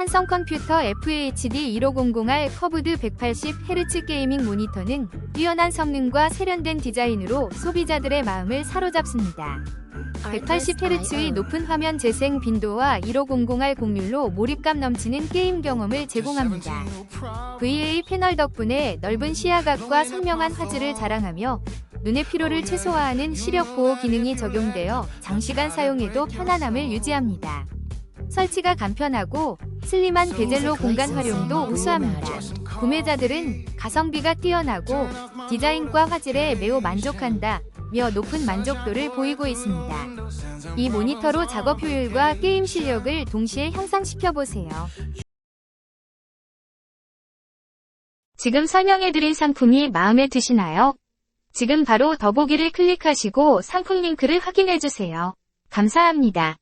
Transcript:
한성 컴퓨터 FHD 1500R 커브드 180Hz 게이밍 모니터는 뛰어난 성능과 세련된 디자인으로 소비자들의 마음을 사로잡습니다. 180Hz의 높은 화면 재생 빈도와 1500R 공률로 몰입감 넘치는 게임 경험을 제공합니다. VA 패널 덕분에 넓은 시야각과 선명한 화질을 자랑하며 눈의 피로를 최소화하는 시력 보호 기능이 적용되어 장시간 사용해도 편안함을 유지합니다. 설치가 간편하고 슬림한 베젤로 공간 활용도 우수합니다. 구매자들은 가성비가 뛰어나고 디자인과 화질에 매우 만족한다. 며 높은 만족도를 보이고 있습니다. 이 모니터로 작업 효율과 게임 실력을 동시에 향상시켜 보세요. 지금 설명해드린 상품이 마음에 드시나요? 지금 바로 더보기를 클릭하시고 상품 링크를 확인해주세요. 감사합니다.